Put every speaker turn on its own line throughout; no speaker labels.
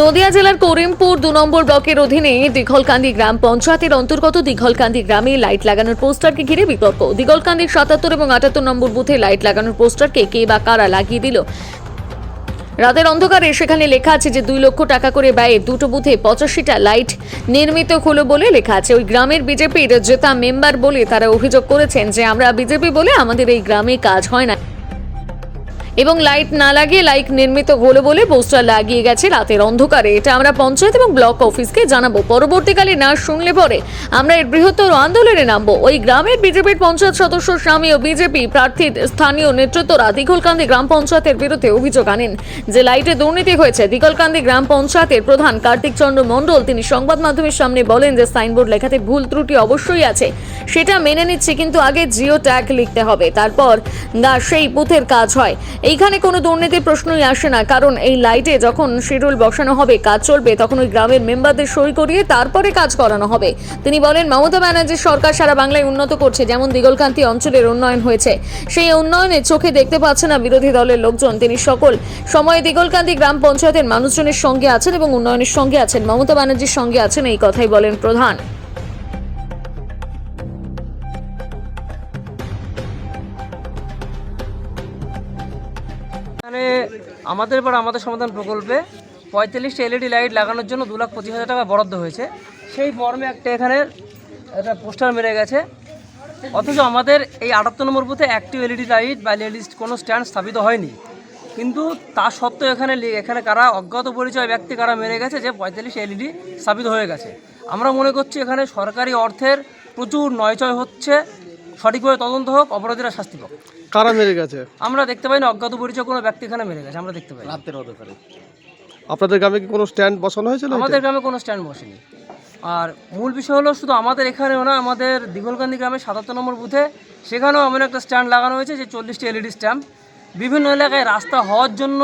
নদিয়া জেলার করিমপুর দু নম্বর ব্লকের অধীনে দীঘলকান্দি গ্রাম পঞ্চায়েতের অন্তর্গত দীঘলকান্দি গ্রামে লাইট লাগানোর পোস্টারকে ঘিরে বিতর্ক। দিঘলকান্দির সাতাত্তর এবং আটাত্তর নম্বর বুথে লাইট লাগানোর পোস্টারকে কে বা কারা লাগিয়ে দিল? রাতের অন্ধকারে সেখানে লেখা আছে যে দুই লক্ষ টাকা করে ব্যয়ে দুটো বুথে পঁচাশিটা লাইট নির্মিত হলো বলে লেখা আছে। ওই গ্রামের বিজেপির জেতা মেম্বার বলে তারা অভিযোগ করেছেন যে আমরা বিজেপি বলে আমাদের এই গ্রামে কাজ হয় না। এবং লাইট না লাগিয়ে লাইট নির্মিত হলো বলে পোস্টার লাগিয়ে গেছে রাতের অন্ধকারে। এটা আমরা পঞ্চায়েত এবং ব্লক অফিসকে জানাব। পরবর্তীকালে না শুনলে পরে আমরা এর বৃহত্তর আন্দোলনে নামবো। ওই গ্রামের বিজেপির পঞ্চায়েত সদস্য স্বামী ও বিজেপি প্রার্থীর স্থানীয় নেতৃত্বরা দিঘলকান্দি গ্রাম পঞ্চায়েতের বিরুদ্ধে অভিযোগ আনেন যে লাইটে দুর্নীতি হয়েছে। দিঘলকান্দি গ্রাম পঞ্চায়েতের প্রধান কার্তিক চন্দ্র মণ্ডল তিনি সংবাদ মাধ্যমের সামনে বলেন যে সাইনবোর্ড লেখাতে ভুল ত্রুটি অবশ্যই আছে। সেটা মেনে নিচ্ছি কিন্তু আগে জিও ট্যাগ লিখতে হবে। তারপর না সেই বুথের কাজ হয়। এইখানে কোনো দুর্নীতির প্রশ্নই আসে না, কারণ এই লাইটে যখন শিডিউল বসানো হবে, কাজ চলবে, তখন ওই গ্রামের মেম্বারদের সই করিয়ে তারপরে কাজ করানো হবে। তিনি বলেন, মমতা ব্যানার্জির সরকার সারা বাংলায় উন্নত করছে, যেমন দিগলকান্তি অঞ্চলের উন্নয়ন হয়েছে। সেই উন্নয়নে চোখে দেখতে পাচ্ছে না বিরোধী দলের লোকজন, তিনি সকল সময়ে দিগলকান্তি গ্রাম পঞ্চায়েতের মানুষজনের সঙ্গে আছেন এবং উন্নয়নের সঙ্গে আছেন, মমতা ব্যানার্জির সঙ্গে আছেন এই কথাই বলেন প্রধান।
আমাদের এবার আমাদের সমাধান প্রকল্পে পঁয়তাল্লিশটা এলইডি লাইট লাগানোর জন্য দু লাখ পঁচিশ হাজার টাকা বরাদ্দ হয়েছে। সেই মর্মে একটা এখানে একটা পোস্টার মেরে গেছে। অথচ আমাদের এই আটাত্তর নম্বর বুথে একটি এলইডি লাইট বা এলইডি কোনো স্ট্যান্ড স্থাপিত হয়নি। কিন্তু তা সত্ত্বেও এখানে এখানে কারা অজ্ঞাত পরিচয় ব্যক্তি কারা মেরে গেছে যে পঁয়তাল্লিশ এলইডি স্থাপিত হয়ে গেছে। আমরা মনে করছি এখানে সরকারি অর্থের প্রচুর নয়চয় হচ্ছে। সঠিকভাবে তদন্ত হোক অপরাধীরা শাস্তি পাক।
কারা মেরে গেছে?
আমরা দেখতে পাই না অজ্ঞাত পরিচয় কোনো ব্যক্তি এখানে মেরে গেছে আমরা দেখতে পাই রাতের না।
আপনাদের গ্রামে কি কোনো স্ট্যান্ড বসানো হয়েছিল
আমাদের গ্রামে কোনো স্ট্যান্ড বসেনি। আর মূল বিষয় হলো শুধু আমাদের এখানেও না আমাদের দিগলকান্দি গ্রামে সাতাত্তর নম্বর বুথে সেখানেও এমন একটা স্ট্যান্ড লাগানো হয়েছে যে চল্লিশটি এলইডি স্ট্যাম্প বিভিন্ন এলাকায় রাস্তা হওয়ার জন্য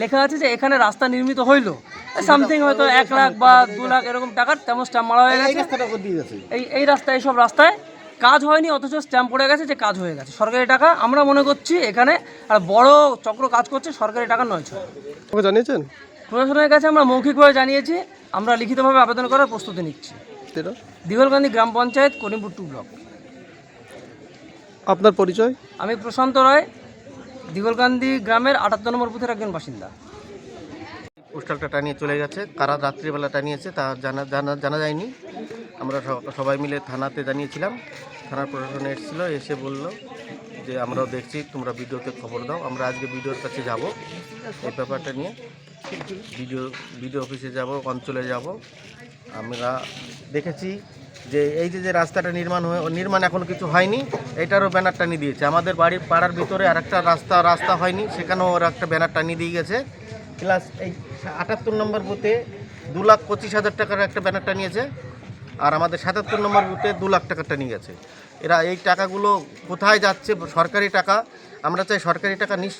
লেখা আছে যে এখানে রাস্তা নির্মিত হইল। সামথিং হয়তো এক লাখ বা দু লাখ এরকম টাকার তেমন স্ট্যাম্প মারা হয়ে গেছে? এই এই রাস্তায় এইসব রাস্তায় কাজ হয়নি অথচ স্ট্যাম্প পড়ে গেছে যে কাজ হয়ে গেছে। সরকারি টাকা আমরা মনে করছি এখানে আর বড় চক্র কাজ করছে সরকারি টাকা নয় ছয়।
জানিয়েছেন?
প্রশাসনের কাছে আমরা মৌখিকভাবে জানিয়েছি আমরা লিখিতভাবে আবেদন করার প্রস্তুতি নিচ্ছি।
এটা
দিগলকান্দি গ্রাম পঞ্চায়েত করিমপুর টু ব্লক
আপনার পরিচয়?
আমি প্রশান্ত রায় দিগলকান্দি গ্রামের আটাত্তর নম্বর বুথের একজন বাসিন্দা।
পোস্টারটা টানিয়ে চলে গেছে কারা রাত্রিবেলা টানিয়েছে তা জানা জানা জানা যায়নি। আমরা সবাই মিলে থানাতে জানিয়েছিলাম, থানার প্রশাসন এসেছিল, এসে বলল যে আমরাও দেখছি, তোমরা ভিডিওতে খবর দাও, আমরা আজকে ভিডিওর কাছে যাব এই ব্যাপারটা নিয়ে। ভিডিও ভিডিও অফিসে যাব, অঞ্চলে যাব। আমরা দেখেছি যে এই যে যে রাস্তাটা নির্মাণ হয়ে, নির্মাণ এখনও কিছু হয়নি, এটারও ব্যানার টানিয়ে দিয়েছে। আমাদের বাড়ির পাড়ার ভিতরে আর একটা রাস্তা রাস্তা হয়নি, সেখানেও ওরা একটা ব্যানার টানিয়ে দিয়ে গেছে। প্লাস এই আটাত্তর নম্বর বুথে দু লাখ পঁচিশ হাজার টাকার একটা ব্যানার টানিয়েছে। আর আমাদের সাতাত্তর নম্বর বুথে দু লাখ টাকাটা নিয়ে গেছে। এরা এই টাকাগুলো কোথায় যাচ্ছে, সরকারি টাকা, আমরা চাই সরকারি টাকা নিঃ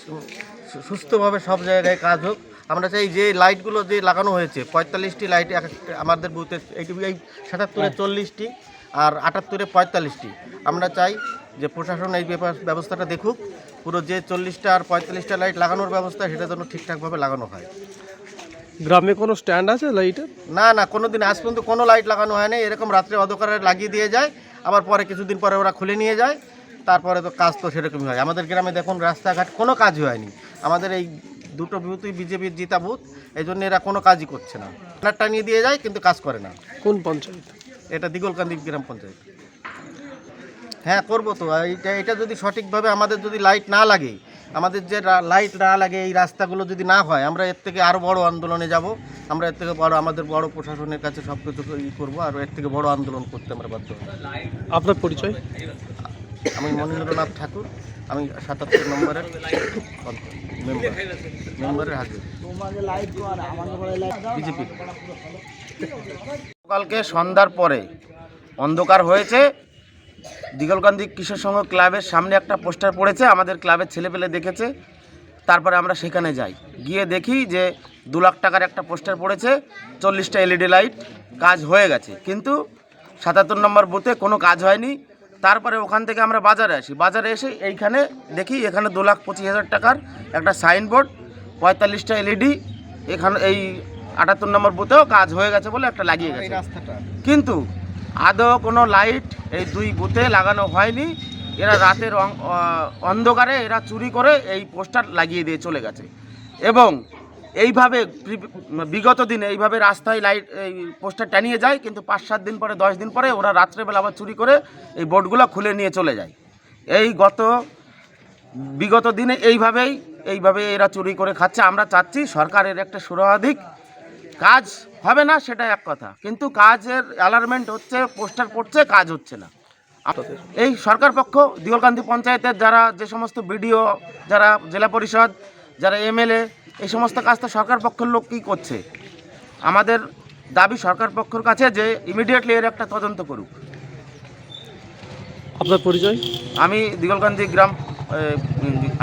সুস্থভাবে সব জায়গায় কাজ হোক। আমরা চাই যে লাইটগুলো যে লাগানো হয়েছে, পঁয়তাল্লিশটি লাইট আমাদের বুথে এইটি এই সাতাত্তরে চল্লিশটি আর আটাত্তরে পঁয়তাল্লিশটি। আমরা চাই যে প্রশাসন এই ব্যবস্থাটা দেখুক, পুরো যে চল্লিশটা আর পঁয়তাল্লিশটা লাইট লাগানোর ব্যবস্থা সেটা যেন ঠিকঠাকভাবে লাগানো হয়।
গ্রামে কোনো স্ট্যান্ড আছে লাইটের
না না কোনো দিন আজ পর্যন্ত কোনো লাইট লাগানো হয়নি। এরকম রাত্রে অন্ধকারে লাগিয়ে দিয়ে যায় আবার পরে কিছুদিন পরে ওরা খুলে নিয়ে যায় তারপরে তো কাজ তো সেরকমই হয়। আমাদের গ্রামে দেখুন রাস্তাঘাট কোনো কাজই হয়নি। আমাদের এই দুটো বুথই বিজেপির জিতা বুথ এই জন্য এরা কোনো কাজই করছে না। ব্যানারটা নিয়ে দিয়ে যায় কিন্তু কাজ করে না।
কোন পঞ্চায়েত?
এটা দিগলকান্দি গ্রাম পঞ্চায়েত। হ্যাঁ করব তো। এটা এটা যদি সঠিকভাবে আমাদের যদি লাইট না লাগে আমাদের যে রা- লাইট না লাগে এই রাস্তাগুলো যদি না হয় আমরা এর থেকে আরও বড় আন্দোলনে যাব। আমরা এর থেকে বড় আমাদের বড় প্রশাসনের কাছে সব কিছু ই করব আর এর থেকে বড় আন্দোলন করতে আমরা বাধ্য হব।
আপনার পরিচয়?
আমি মনীন্দ্রনাথ ঠাকুর আমি সাতাত্তর নম্বরের মেম্বার মেম্বারের হাজির। বিজেপি।
সকালকে সন্ধ্যার পরে অন্ধকার হয়েছে দিগলকান্দি কিশোর সংঘ ক্লাবের সামনে একটা পোস্টার পড়েছে আমাদের ক্লাবের ছেলেপেলে দেখেছে। তারপরে আমরা সেখানে যাই। গিয়ে দেখি যে দু লাখ টাকার একটা পোস্টার পড়েছে চল্লিশটা এলইডি লাইট কাজ হয়ে গেছে। কিন্তু সাতাত্তর নম্বর বুথে কোনো কাজ হয়নি। তারপরে ওখান থেকে আমরা বাজারে আসি। বাজারে এসে এইখানে দেখি এখানে দু লাখ পঁচিশ হাজার টাকার একটা সাইনবোর্ড পঁয়তাল্লিশটা এলইডি এখানে এই আটাত্তর নম্বর বুথেও কাজ হয়ে গেছে বলে একটা লাগিয়ে গেছে। কিন্তু আদৌ কোনো লাইট এই দুই বুথে লাগানো হয়নি। এরা রাতের অন্ধকারে এরা চুরি করে এই পোস্টার লাগিয়ে দিয়ে চলে গেছে। এবং এইভাবে বিগত দিনে এইভাবে রাস্তায় লাইট, এই পোস্টার টানিয়ে যায়, কিন্তু পাঁচ সাত দিন পরে, দশ দিন পরে ওরা রাত্রেবেলা আবার চুরি করে এই বোর্ডগুলো খুলে নিয়ে চলে যায়। এই গত, বিগত দিনে এইভাবেই, এইভাবে এরা চুরি করে খাচ্ছে। আমরা চাচ্ছি সরকারের একটা সুরাধিক কাজ হবে না সেটা এক কথা। কিন্তু কাজের অ্যালার্মেন্ট হচ্ছে পোস্টার পড়ছে কাজ হচ্ছে না। এই সরকার পক্ষ দিগলকান্দি পঞ্চায়েতের যারা যে সমস্ত বিডিও যারা জেলা পরিষদ যারা এমএলএ এই সমস্ত কাজ তো সরকার পক্ষের লোক কী করছে? আমাদের দাবি সরকার পক্ষের কাছে যে ইমিডিয়েটলি এর একটা তদন্ত করুক।
আপনার পরিচয়?
আমি দিগলকান্দি গ্রাম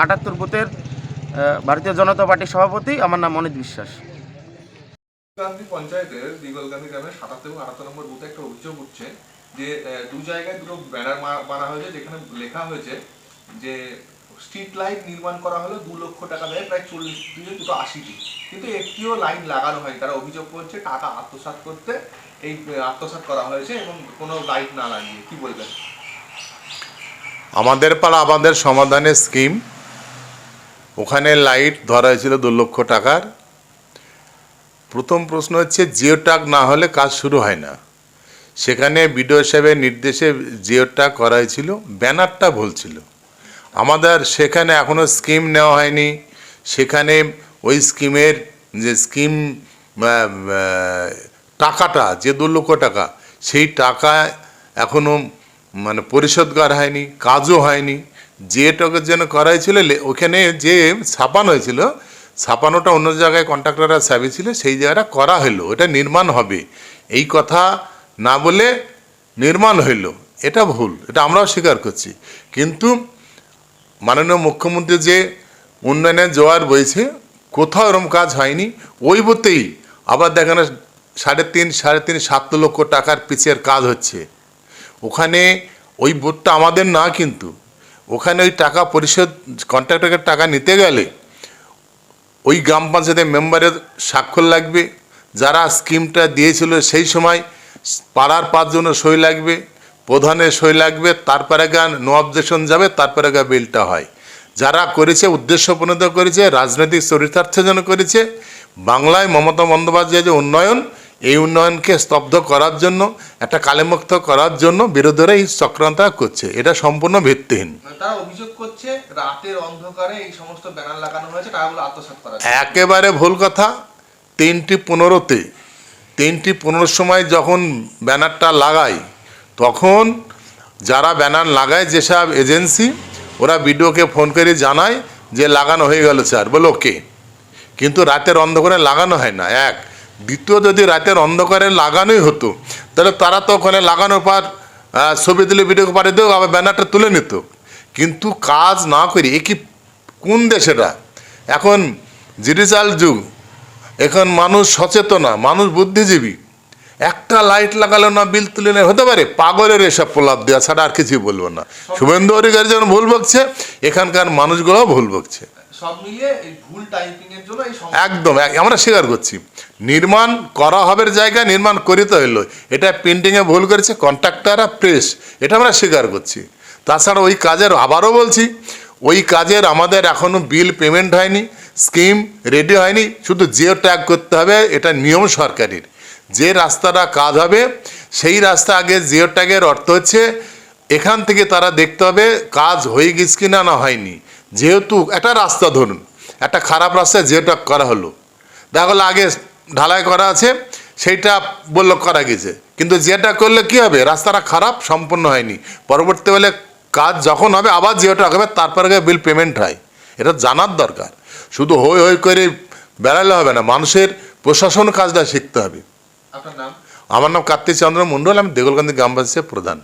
আটাত্তর বুথের ভারতীয় জনতা পার্টির সভাপতি। আমার নাম অনিত বিশ্বাস।
গান্ধী পঞ্চায়েতের দিগলগান্ধী গ্রামের সাতাত্তর এবং আটাত্তর নম্বর বুথে একটা অভিযোগ উঠছে যে দু জায়গায় দুটো ব্যানার বানা হয়েছে যেখানে লেখা হয়েছে যে স্ট্রিট লাইট নির্মাণ করা হলো দু লক্ষ টাকা দেয় প্রায় চল্লিশ দিয়ে দুটো আশিটি। কিন্তু একটিও লাইন লাগানো হয়নি। তারা অভিযোগ করছে টাকা আত্মসাৎ করতে এই আহ, আত্মসাৎ করা হয়েছে এবং কোনো লাইট না লাগিয়ে। কি বলবেন?
আমাদের পাড়া আমাদের সমাধানের স্কিম। ওখানে লাইট ধরা হয়েছিল দু লক্ষ টাকার। প্রথম প্রশ্ন হচ্ছে জিও টাগ না হলে কাজ শুরু হয় না। সেখানে বিডিও সাহেবের নির্দেশে জিও টাগ করা হয়েছিল, ব্যানারটা ভুল ছিল। আমাদের সেখানে এখনও স্কিম নেওয়া হয়নি। সেখানে ওই স্কিমের যে স্কিম টাকাটা, যে দু লক্ষ টাকা, সেই টাকা এখনও মানে পরিশোধ করা হয়নি, কাজও হয়নি। যে টাকার জন্য করা হয়েছিল ওখানে যে ছাপানো হয়েছিল ছাপানোটা অন্য জায়গায় কন্ট্রাক্টররা ছাপিয়েছিল সেই জায়গাটা করা হলো এটা নির্মাণ হবে। এই কথা না বলে নির্মাণ হইল, এটা ভুল, এটা আমরাও স্বীকার করছি। কিন্তু মাননীয় মুখ্যমন্ত্রী যে উন্নয়নের জোয়ার বইছে, কোথাও এরকম কাজ হয়নি, ওই বতেই আবার দেখেন সাড়ে তিন সাড়ে তিন, সাত লক্ষ টাকার পিচের কাজ হচ্ছে। ওখানে ওই বোর্ডটা আমাদের না কিন্তু, ওখানে ওই টাকা পরিশোধ কন্ট্রাক্টরের টাকা নিতে গেলে ওই গ্রাম পঞ্চায়েতের মেম্বারের স্বাক্ষর লাগবে, যারা স্কিমটা দিয়েছিল সেই সময় পাড়ার পাঁচজনের সই লাগবে, প্রধানের সই লাগবে তারপরে গান নো অবজেকশন যাবে তারপরে গা বিলটা হয়। যারা করেছে, উদ্দেশ্য প্রণীত করেছে, রাজনৈতিক চরিতার্থ যেন করেছে, বাংলায় মমতা বন্দ্যোপাধ্যায় যে উন্নয়ন এই উন্নয়নকে স্তব্ধ করার জন্য একটা কালেমুক্ত করার জন্য বিরোধীরা এই চক্রান্ত করছে। এটা সম্পূর্ণ ভিত্তিহীন।
তারা অভিযোগ করছে রাতের অন্ধকারে এই সমস্ত ব্যানার লাগানো হয়েছে টাকাগুলো আত্মসাৎ করা
একেবারে ভুল কথা তিনটি পনেরোতে তিনটি পনেরোর সময় যখন ব্যানারটা লাগাই তখন যারা ব্যানার লাগায় যেসব এজেন্সি ওরা বিডিওকে ফোন করে জানায় যে লাগানো হয়ে গেল স্যার। বলে ওকে। কিন্তু রাতের অন্ধকারে লাগানো হয় না। এক দ্বিতীয় যদি রাতের অন্ধকারে লাগানোই হতো তাহলে তারা তো ওখানে লাগানোর পর ছবি তুলে ভিডিও পাঠিয়ে দেও আবার ব্যানারটা তুলে নিত। কিন্তু কাজ না করে এ কি কোন দেশেরা? এখন ডিজিটাল যুগ এখন মানুষ সচেতনা মানুষ বুদ্ধিজীবী। একটা লাইট লাগালো না বিল তুলে নেয় হতে পারে পাগলের এসব প্রলাপ দেওয়া ছাড়া আর কিছুই বলব না। শুভেন্দু অধিকারী যখন ভুল বকছে এখানকার মানুষগুলোও ভুল বকছে। একদম আমরা স্বীকার করছি। নির্মাণ করা হবের জায়গায় নির্মাণ করিতে হইল। এটা পেন্টিংয়ে ভুল করেছে কন্ট্রাক্টর আর প্রেস এটা আমরা স্বীকার করছি। তাছাড়া ওই কাজের আবারও বলছি, ওই কাজের আমাদের এখনও বিল পেমেন্ট হয়নি স্কিম রেডি হয়নি, শুধু জিও ট্যাগ করতে হবে, এটা নিয়ম সরকারের। যে রাস্তাটা কাজ হবে, সেই রাস্তা আগে জিও ট্যাগের অর্থ হচ্ছে, এখান থেকে তারা দেখতে হবে কাজ হয়ে গেছে কি না না হয়নি। যেহেতু একটা রাস্তা ধরুন একটা খারাপ রাস্তায় জিও ট্যাগ করা হলো। দেখা গেলো আগে ঢালাই করা আছে সেইটা বলল করা গেছে। কিন্তু যেটা করলে কি হবে? রাস্তাটা খারাপ সম্পূর্ণ হয়নি। পরবর্তী বলে কাজ যখন হবে আবার জিওটা হবে তারপরে বিল পেমেন্ট হয়। এটা জানার দরকার। শুধু হই হই করে বেড়ালে হবে না মানুষের প্রশাসন কাজটা শিখতে হবে।
আপনার নাম?
আমার নাম কার্তিক চন্দ্র মণ্ডল আমি দেগলকান্দি গ্রামবাসীর প্রধান।